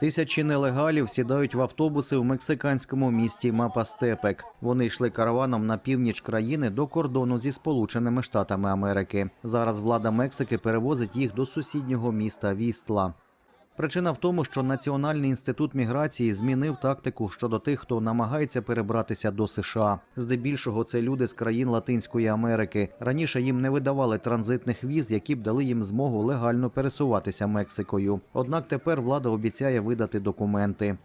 Тисячі нелегалів сідають в автобуси в мексиканському місті Мапастепек. Вони йшли караваном на північ країни до кордону зі Сполученими Штатами Америки. Зараз влада Мексики перевозить їх до сусіднього міста Вістла. Причина в тому, що Національний інститут міграції змінив тактику щодо тих, хто намагається перебратися до США. Здебільшого це люди з країн Латинської Америки. Раніше їм не видавали транзитних віз, які б дали їм змогу легально пересуватися Мексикою. Однак тепер влада обіцяє видати документи.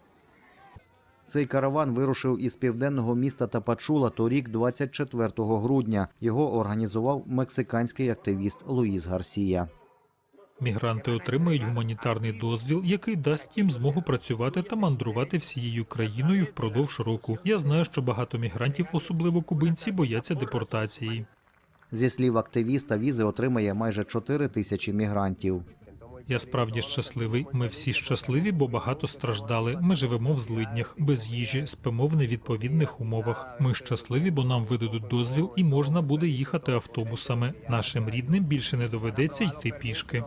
Цей караван вирушив із південного міста Тапачула торік, 24 грудня. Його організував мексиканський активіст Луїс Гарсія. Мігранти отримають гуманітарний дозвіл, який дасть їм змогу працювати та мандрувати всією країною впродовж року. Я знаю, що багато мігрантів, особливо кубинці, бояться депортації. Зі слів активіста, візи отримає майже 4 тисячі мігрантів. Я справді щасливий. Ми всі щасливі, бо багато страждали. Ми живемо в злиднях, без їжі, спимо в невідповідних умовах. Ми щасливі, бо нам видадуть дозвіл і можна буде їхати автобусами. Нашим рідним більше не доведеться йти пішки.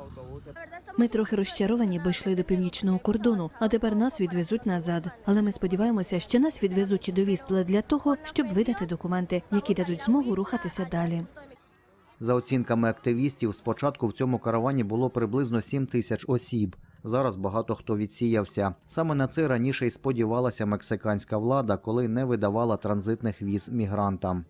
Ми трохи розчаровані, бо йшли до північного кордону, а тепер нас відвезуть назад. Але ми сподіваємося, що нас відвезуть до Вістла для того, щоб видати документи, які дадуть змогу рухатися далі. За оцінками активістів, спочатку в цьому каравані було приблизно 7 тисяч осіб. Зараз багато хто відсіявся. Саме на це раніше й сподівалася мексиканська влада, коли не видавала транзитних віз мігрантам.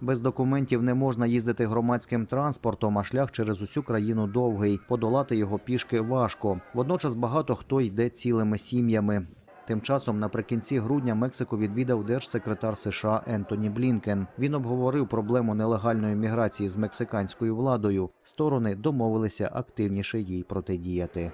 Без документів не можна їздити громадським транспортом, а шлях через усю країну довгий. Подолати його пішки важко. Водночас багато хто йде цілими сім'ями. Тим часом, наприкінці грудня, Мексику відвідав держсекретар США Ентоні Блінкен. Він обговорив проблему нелегальної міграції з мексиканською владою. Сторони домовилися активніше їй протидіяти.